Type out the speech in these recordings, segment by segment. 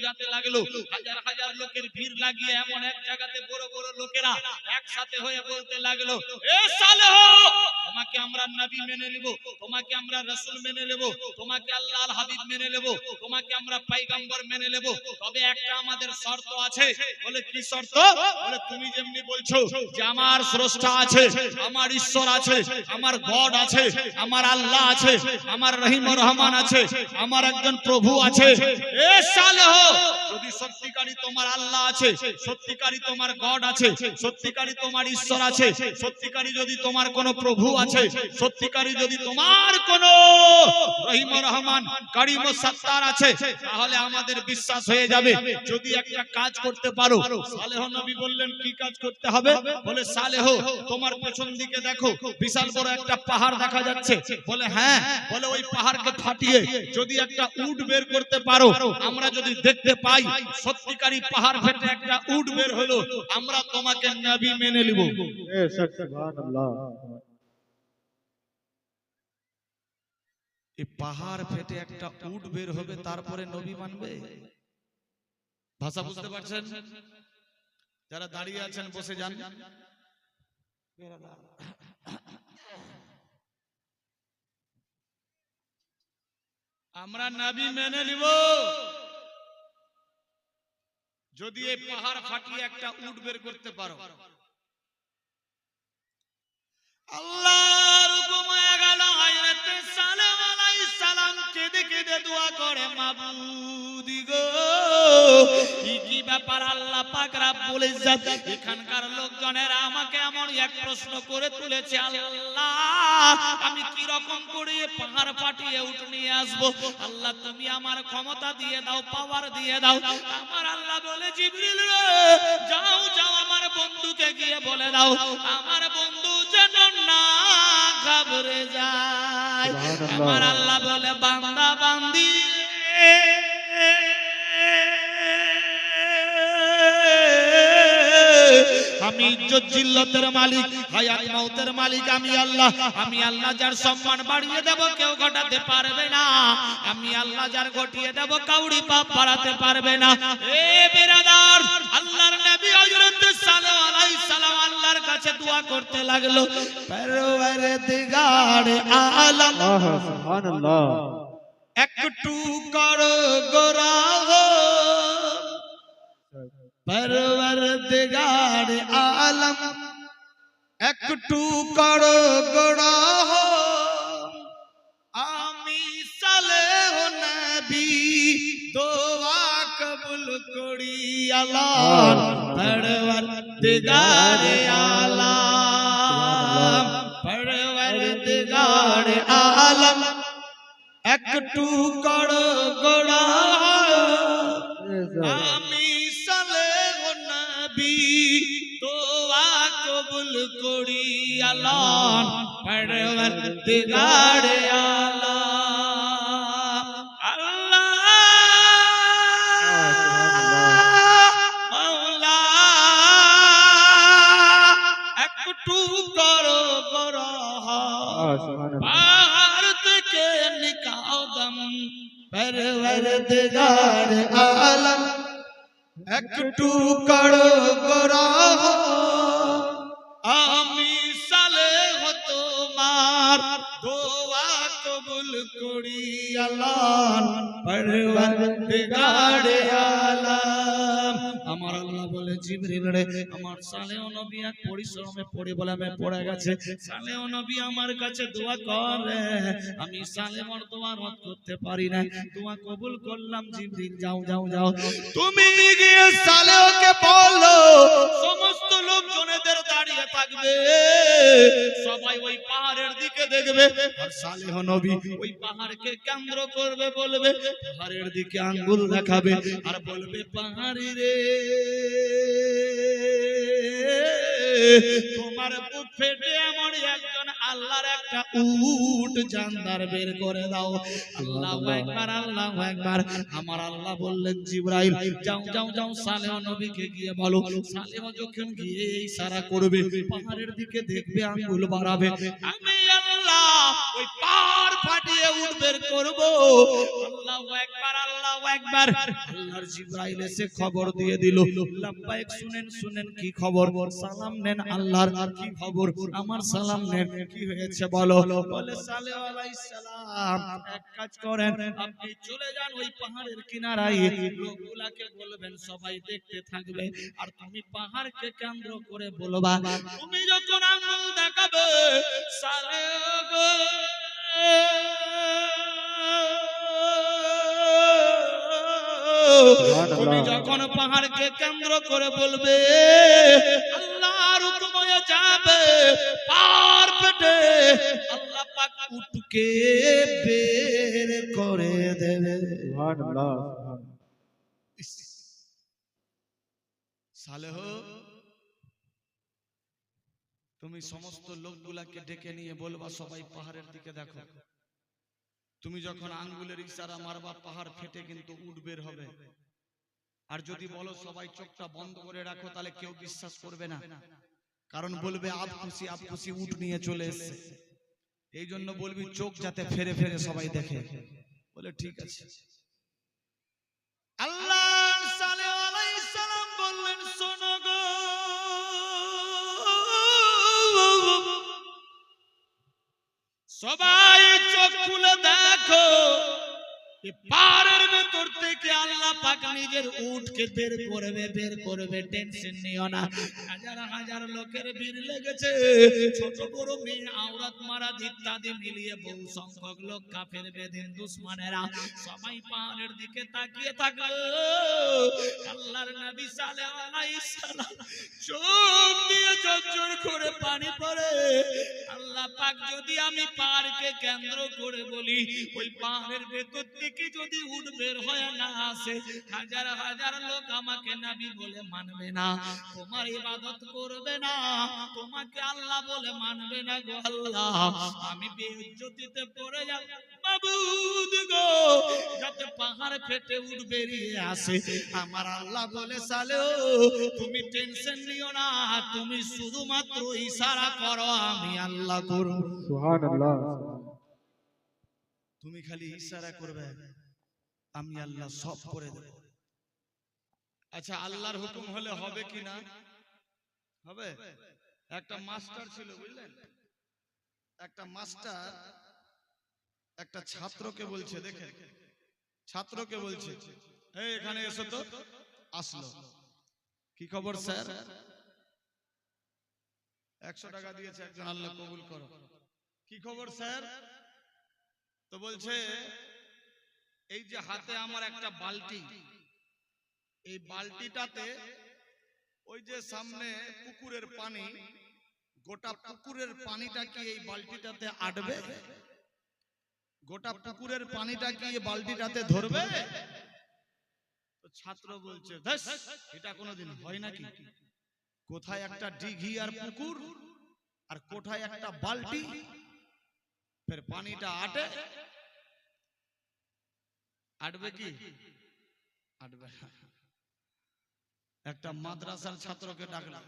বুঝাতে লাগল। হাজার হাজার লোকের ভিড় লাগিয়ে এমন এক জায়গাতে বড় বড় লোকেরা একসাথে হয়ে বলতে লাগল তোমাকে আমরা নবী মেনে নেব, তোমাকে আমরা মেনে নেব, তোমাকে হাবিব মেনে নেব, তোমাকে আমরা মেনে নেব। তবে একটা আমাদের শর্ত আছে। বলে, কি শর্ত? বলে, তুমি যেমনি বলছো যে আমার স্রষ্টা আছে, আমার ঈশ্বর আছে, আমার গড আছে, আমার আল্লাহ আছে, আমার রহিম রহমান আছে, আমার একজন প্রভু আছে। এ সালেহ যদি সত্যিকারই তোমার আল্লাহ আছে তোমার গড আছে তোমার ঈশ্বর আছে যদি তোমার প্রভু আছে যদি তোমার রহিম রহমান, করিম সত্তার আছে, তাহলে আমাদের বিশ্বাস হয়ে যাবে। যদি একটা কাজ করতে পারো, সালেহ নবী বললেন, কি কাজ করতে হবে? বলে, সালেহ, তোমার পেছন দিকে দেখো, বিশাল বড় একটা পাহাড় দেখা যাচ্ছে। বলে হ্যাঁ। বলে, ওই পাহাড়কে ফাটিয়ে যদি একটা উট বের করতে পারো, আমরা যদি দেখতে পাই সত্যিকারী পাহাড় ফেটে একটা উট বের হলো। আমরা তোমাকে নবী মেনে নিব। পাহাড় ফেটে একটা উট বের হবে তারপরে নবী মানবে? ভাষা বুঝতে পারছেন? যারা দাঁড়িয়ে আছেন বসে যান। আমরা নাবি মেনে নিব। যদি এই পাহাড় ফাটিয়ে একটা উট বের করতে পারো। আল্লাহর হুকুম হয়ে গেল হযরতে সালেম আলাইহিস সালাম কেঁদে কেঁদে দোয়া করে মাবুদি গো। কি ব্যাপার আল্লাহ পাক রাব্বুল ইজ্জত? এখানকার লোকজনেরা আমাকে এমন এক প্রশ্ন করে তুলেছে আল্লাহ আমি কি রকম করে পাহাড় ফাটিয়ে উঠ নিয়ে আসব? আল্লাহ তুমি আমার ক্ষমতা দিয়ে দাও পাওয়ার দিয়ে দাও আমার বলে জিবরিল রে যাও যাও আমার বন্ধুকে গিয়ে বলে দাও। আমার বন্ধু যেন না ঘাবড়ে যায়। আমার আল্লাহ বলে বান্দা বান্দি আমি ইজ্জত জিল্লতের মালিক হায়াত মৌতের মালিক আমি আল্লাহ। আমি আল্লাহ যার সম্মান বাড়িয়ে দেব কেউ ঘটাতে পারবে না। আমি আল্লাহ যার ঘটিয়ে দেব কাউরি পাপ পাড়াতে পারবে না। এ বিরাদার আল্লাহর নবী হযরত সাল্লাল্লাহু আলাইহি সাল্লাম আল্লাহর কাছে দোয়া করতে লাগল। পরওয়ারদিগার আলম। সুবহানাল্লাহ। একটু কর গোরা হো পরওয়ারদিগার আলম একটু করো গোরাহ আমি সালেহ নবী দোয়া কবুল করি আল্লাহ পরওয়ারদিগার আলম পরওয়ারদিগার আলম একটু করো গোড়া করি আল্লাহ পরওয়ারদিগার আলম আল্লাহ মাওলা একটু করো গোড়া आह सुभान अल्लाह পাহাড় থেকে নিকাও দম পরওয়ারদিগার আলম একটু করো গোরাহ আমার আল্লাহ বলে আমার এক পরিশ্রমে পড়ে গেছে। আমার কাছে দোয়া করে, আমি সালেমর দোয়া রদ করতে পারি না। দোয়া কবুল করলাম, জিবরিল, যাও যাও যাও। তুমি গিয়ে সালেহকে বলো, সমস্ত লোকজনেদের দাঁড়িয়ে থাকবে। সবাই ওই পাহাড়ের দিকে দেখবে। আর সালেহ নবী ওই পাহাড়কে কেন্দ্র করবে বলবে পাহাড়ের দিকে আঙ্গুল দেখাবে। আর বলবে পাহাড়ি রে তোমার বুক ফেটে এমন একজন আল্লাহর একটা উট জানদার বের করে দাও। আল্লাহ একবার আল্লাহ একবার। আমার আল্লাহ বললেন, জিব্রাইল, যাও যাও যাও, সালেহ নবীকে গিয়ে বলো। সালেহ যখন গিয়ে ইশারা করবে, পাহাড়ের দিকে দেখবে, আঙ্গুল বাড়াবে। আমি আল্লাহ ওই পাহাড় ফাটিয়ে উঠ বের করব। আল্লাহু একবার একবার। আল্লাহর জিব্রাইল এসে খবর দিয়ে দিল লাব্বাইক শুনেন শুনেন কি খবর? সালাম নেন আল্লাহর, কি খবর? আমার সালাম নেন, কি হয়েছে বলো? বলে সালে আলাইহিস সালাম এক কাজ করেন, আপনি চলে যান ওই পাহাড়ের কিনারায়। লোকগুলাকে বলবেন, সবাই দেখতে থাকবে, আর তুমি পাহাড়কে কেন্দ্র করে বলবা, তুমি যখন আঙ্গুল দেখাবে সালে গো তুমি যখন পাহাড়কে কেন্দ্র করে বলবে আল্লাহর হুকুম হয়ে যাবে পার পেটে আল্লাহ পাক উটকে বের করে দেবে। সালেহ তুমি সমস্ত লোকগুলাকে ডেকে নিয়ে বলবা সবাই পাহাড়ের দিকে দেখো। তুমি যখন আঙ্গুলের ইশারা মারবা, পাহাড় ফেটে কিন্তু উঠ বের হবে। আর যদি বলো সবাই চোখটা বন্ধ করে রাখো, তাহলে কেউ বিশ্বাস করবে না। কারণ বলবে আপ খুশি আপ খুশি উঠ নিয়ে চলে এসেছে। এই জন্য বলবি, চোখ যাতে ফেরে ফেরে সবাই দেখে। বলে, ঠিক আছে। সবাই চোখ খুলে দেখো। পাহাড়ের ভেতর থেকে আল্লাহ পাক নিজের উটকে বের করবে বের করবে, টেনশন নিও না। হাজার হাজার লোকের ভিড় লেগেছে। ছোট বড় মেয়ে, আওরাত মারা ইত্যাদি মিলিয়ে বহু সংখ্যক লোক কাফের বেদিন দুশ্মনেরা সবাই পাহাড়ের দিকে তাকিয়ে থাকল। আল্লাহর নবী আলাইহিস সালাম চোখ দিয়ে ঝরঝর করে পানি পড়ে। আল্লাহ পাক যদি আমি পাহাড়কে কেন্দ্র করে বলি, ওই পাহাড়ের ভেতর থেকে যদি উঠ বের হয়ে না আসে, হাজার হাজার লোক আমাকে নবী বলে মানবে না। তোমার ইবাদত করবে না, তোমাকে আল্লাহ বলে মানবে না গো আল্লাহ। আমি বেইজ্জতিতে পড়ে যাব। যাতে পাহাড় ফেটে উঠ বেরিয়ে আসে। আমার আল্লাহ বলে তুমি টেনশন নিও না, তুমি শুধুমাত্র ইশারা করো, আমি আল্লাহ করব। তুমি খালি ইশারা করবে আমি আল্লাহ সব করে দেব। আচ্ছা আল্লাহর হুকুম হলে হবে কি না হবে? একটা মাস্টার ছিল বুঝলেন? একটা মাস্টার একটা ছাত্রকে বলছে দেখে ছাত্রকে বলছে এই এখানে এসো তো। আসলো। কি খবর স্যার? একশো টাকা দিয়েছে একজন আল্লাহ কবুল করো। কি খবর স্যার? তো বলছে এই যে হাতে আমার একটা বালতি এই বালতিটাতে ওই যে সামনে পুকুরের পানি গোটা পুকুরের পানিটা কি এই বালতিটাতে আটবে? গোটা পুকুরের পানিটা কি এই বালতিটাতে ধরবে? ছাত্র বলছে "ধ্যাস, এটা কোনোদিন হয় নাকি? কোথায় একটা ডিঘি আর পুকুর? আর কোথায় একটা বালতি? ফের পানিটা আটে আটবে কি আটবে না। একটা মাদ্রাসার ছাত্রকে ডাকলাম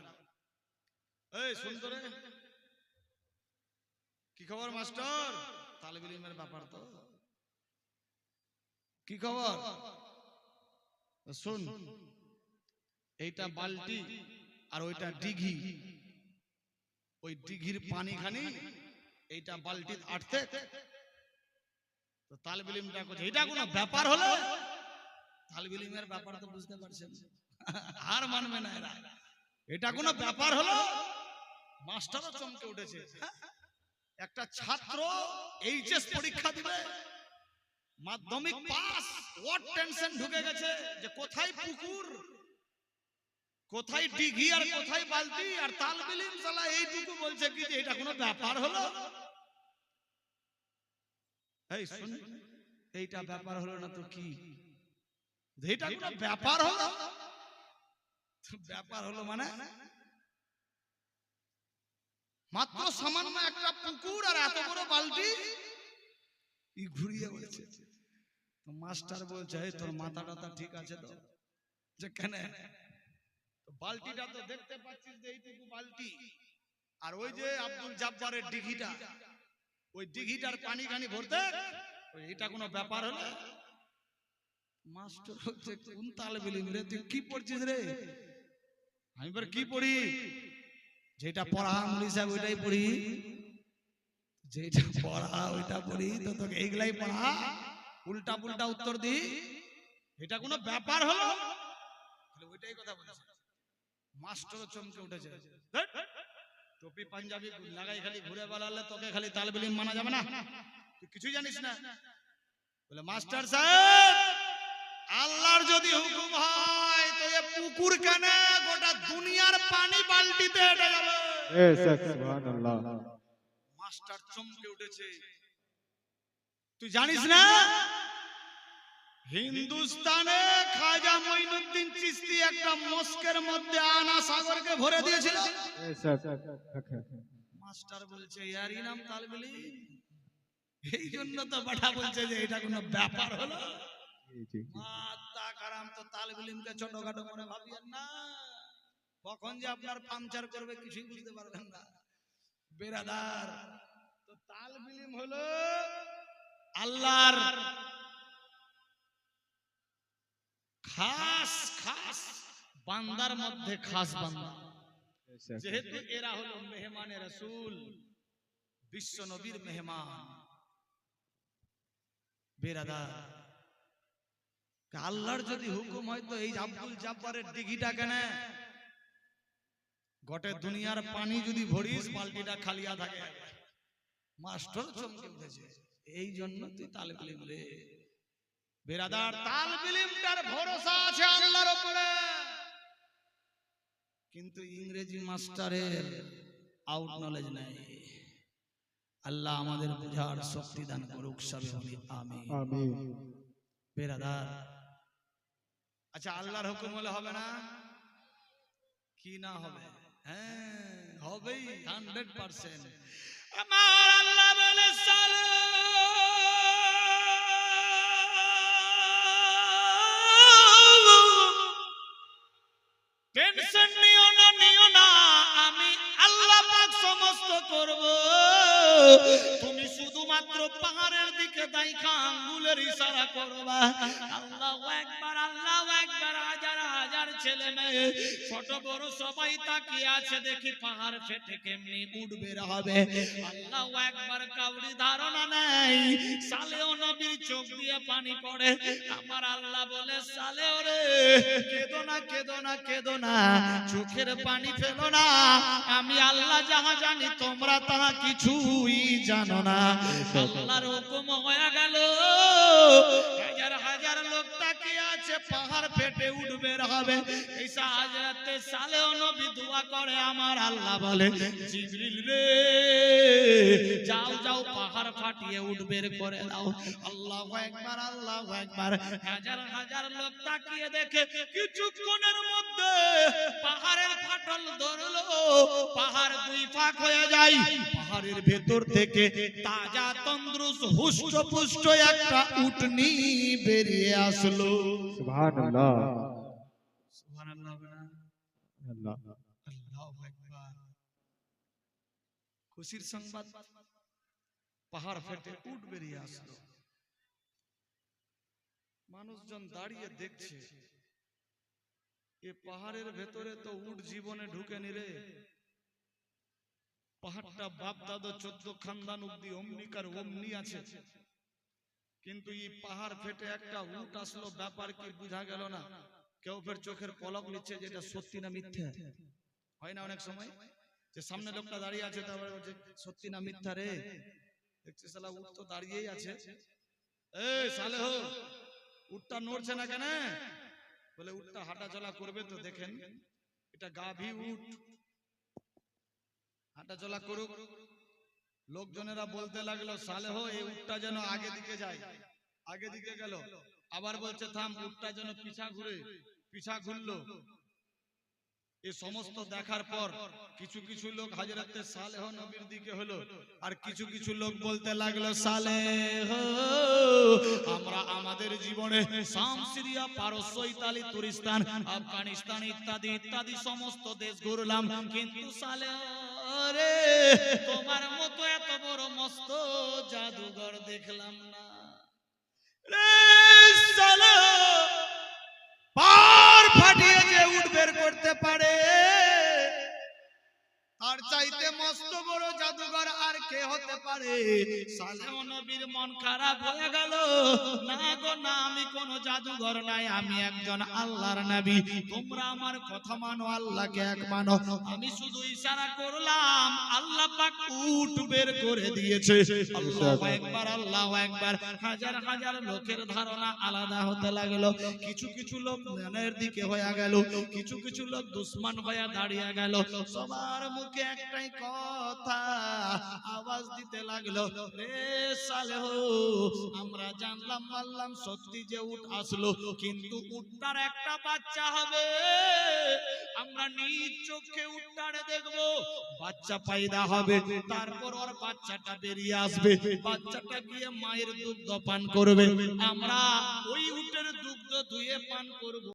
এই সুন্দরে কি খবর মাস্টার তালেব ইলমের ব্যাপার তো কি খবর শুন এইটা বালতি আর ওইটা দিঘি ওই দিঘির পানি খানি এইটা বালতি আটতে তো তালবিলিমটা করছে এটা কোনো ব্যাপার হলো? তালবিলিমের ব্যাপার তো বুঝতে পারছেন। আর মানবে না এরা। এটা কোনো ব্যাপার হলো? মাস্টারও চমকে উঠেছে? একটা ছাত্র এইচএস পরীক্ষা দিবে। মাধ্যমিক পাস ওয়াট টেনশন ঢুকে গেছে যে কোথায় পুকুর? কোথায় ডিঘি আর কোথায় বালতি? আর তালবিলিম সালা এইটুকু বলছে কি যে এটা কোনো ব্যাপার হলো? এই শুন এইটা ব্যাপার হলো না তো কি? এটা কোনো ব্যাপার হলো? ব্যাপার হলো। মানে? মাত্র সামান্য একটা পুকুর আর এত বড় বালতি? ই ঘুরিয়ে বলছে। তো মাস্টার বলছে তোর মাথা টাথা ঠিক আছে তো? যে কেন? বালতিটা তো দেখতে পাচ্ছিস যে এইটুকু বালতি। আর ওই যে আব্দুল জাব্বারের দিঘিটা ওই দিঘিটার পানি খানি ভরতে? এটা কোনো ব্যাপার হলো? মাস্টার হচ্ছে কোন তালে বিলিম রে? তুই কি পড়ছিস রে? আমি এবার কি পড়ি? যেটা পড়া মুলি সাহেব ওইটাই পড়ি। যেটা পড়া ওইটা পড়ি। তো তোকে এইগুলাই পড়া? উল্টা পুল্টা উত্তর দি। এটা কোনো ব্যাপার হলো? ওইটাই কথা বলছে। মাস্টার চমকে উঠেছে। টুপি পাঞ্জাবি লাগাই খালি ঘুরে বেড়ালে তোকে খালি তালবিলিম মানা যাবে না। তুই কিছুই জানিস না। বলে মাস্টার সাহেব আল্লাহর যদি হুকুম হয় তো এ পুকুর কেন গোটা দুনিয়ার পানি বালতিতে এটা যাবে। সুবহানাল্লাহ। মাস্টার চমকে উঠেছে। তুই জানিস না হিন্দুস্তানে খাজা মঈনুদ্দিন চিস্তি একটা মস্কের মধ্যে আনা সাগরকে ভরে দিয়েছিল। মাস্টার বলছে ইয়ার ইনাম তালবিলি? এই জন্য তো বাটা বলছে যে এটা কোনো ব্যাপার হলো। মাত্তা কারাম তো তালবিলিমকে ছোটখাটো করে ভাবিয়েন না। কখন যে আপনার পাংচার করবে কিছুই বুঝতে পারবেন না। বেড়াদার তো তালবিলিম হলো আল্লাহর খাস খাস বান্দার মধ্যে খাস বান্দা। যেহেতু এরা হলো মেহমানে রসুল, বিশ্ব নবীর মেহমান। বেরাদা আল্লাহর যদি হুকুম হয় তো এই আব্দুল জাব্বারের ডিগিটা কেন গটে দুনিয়ার পানি যদি ভরিস, বালতিটা খালিয়া থাকে মাস্টার চমকে উঠেছে। এই জন্য তুই তালে তালে বলে বেরাদার তাল বিলিমটার ভরসা আছে আল্লাহর উপরে। কিন্তু ইংরেজি মাস্টারের আউট নলেজ নাই। আল্লাহ আমাদের বুঝার শক্তি দান করুক সবে আমি বেরাদার। আচ্ছা আল্লাহর হুকুম হলে হবে না? কি না হবে? হ্যাঁ হবেই হান্ড্রেড পার্সেন্ট আমার আল্লাহ বলে সালাম টেনশন নিও না নিও না, আমি আল্লাহ পাক সমস্ত করব। তুমি শুধুমাত্র পাহাড়ের দিকে দাইখা আঙ্গুলের ইশারা করবা। আল্লাহু একবার আল্লাহু একবার আজা ছেলে মেয়ে, ছোট বড় সবাই তাকিয়ে আছে, দেখি পাহাড় ফেটে কেমনি উঠবে হবে। আল্লাহু একবার কাউরি ধারণা নেই সালেও নবীর চোখ দিয়ে পানি পড়ে। আমার আল্লাহ বলে, সালেও রে, কেঁদো না কেঁদো না কেঁদো না, চোখের পানি ফেলো না। আমি আল্লাহ যাহা জানি, তোমরা তাহা কিছুই জানো না। আল্লাহর হুকুম হয়ে গেল। হাজার হাজার লোক তাকিয়ে আছে পাহাড় পেটে উঠবে হবে ঈসা হাজরাতে সালেও নবী দোয়া করে, আমার আল্লাহ বলে, জিবরিল রে, যাও যাও, পাহাড় ফাটিয়ে উঠবে করে দাও। আল্লাহ একবার আল্লাহ একবার হাজার হাজার লোক তাকিয়ে দেখে, কিছুক্ষণের মধ্যে পাহাড়ের ফাটল ধরলো। পাহাড় দুই ফাঁক হয়ে যায়। পাহাড়ের ভেতর থেকে তাজা তন্দ্রুস হুষ্ট পুষ্ট একটা উঠনি বেরিয়ে আসলো। সুবহানাল্লাহ। খুশির সংবাদ, পাহাড় ফেটে উঠ বেরিয়ে আসলো। মানুষজন দাঁড়িয়ে দেখছে, এ পাহাড়ের ভেতরে তো উট জীবনে ঢুকে নিরে পাহাড়টা বাপ দাদা চোদ্দ খানদান অব্দি অমনিকার অমনি আছে। কিন্তু এই পাহাড় ফেটে একটা উট আসলো ব্যাপার কি বুঝা গেল না। কেউ ফের চোখের পলক নিচ্ছে যেটা সত্যি না মিথ্যা? হয় না অনেক সময়? যে সামনে লোকটা দাঁড়িয়ে আছে, তারপরে সত্যি না মিথ্যা রে? দেখছিস শালা উট তো দাঁড়িয়েই আছে। এই সালে হো উটটা নড়ছে না কেন? বলে, উটটা হাঁটাচলা করবে তো দেখেন, এটা গাভী উট। হাঁটা চলা করুক লোকজনেরা বলতে লাগল, সালেহ, এই উটটা যেন আগে দিকে যায়। আগে দিকে গেল। আবার বলছে, থাম, উটটা যেন পিছা ঘুরে পিছা ঘুরলো। এ সমস্ত দেখার পর কিছু কিছু লোক হাজরাতে সালেহ নবীর দিকে হলো, আর কিছু কিছু লোক বলতে লাগল, সালেহ, আমরা আমাদের জীবনে শাম সিরিয়া পারস্য, ইতালি তুরিস্তান আফগানিস্তান ইত্যাদি ইত্যাদি সমস্ত দেশ ঘুরলাম, কিন্তু সালেহ রে তোমার মতো এত বড় মস্ত জাদুঘর দেখলাম না। রে সালা বের করে দিয়েছে। একবার, আল্লাহু একবার। হাজার হাজার লোকের ধারণা আলাদা হতে লাগল। কিছু কিছু লোক জ্ঞানের দিকে হয়ে গেল, কিছু কিছু লোক দুশ্মন হয়ে দাঁড়িয়ে গেল। সবার মুখে একটাই কথা, আওয়াজ দিতে লাগল? রে সালেহ, আমরা জানলাম মানলাম সত্যি যে উট আসলো, কিন্তু উটটার একটা বাচ্চা হবে। আমরা নিজ চোখে উটটারে দেখব, বাচ্চা পায়দা হবে, তারপর ওর বাচ্চাটা বেরিয়ে আসবে, বাচ্চাটা গিয়ে মায়ের দুগ্ধ পান করবে। আমরা ওই উটের দুগ্ধ ধুয়ে পান করব।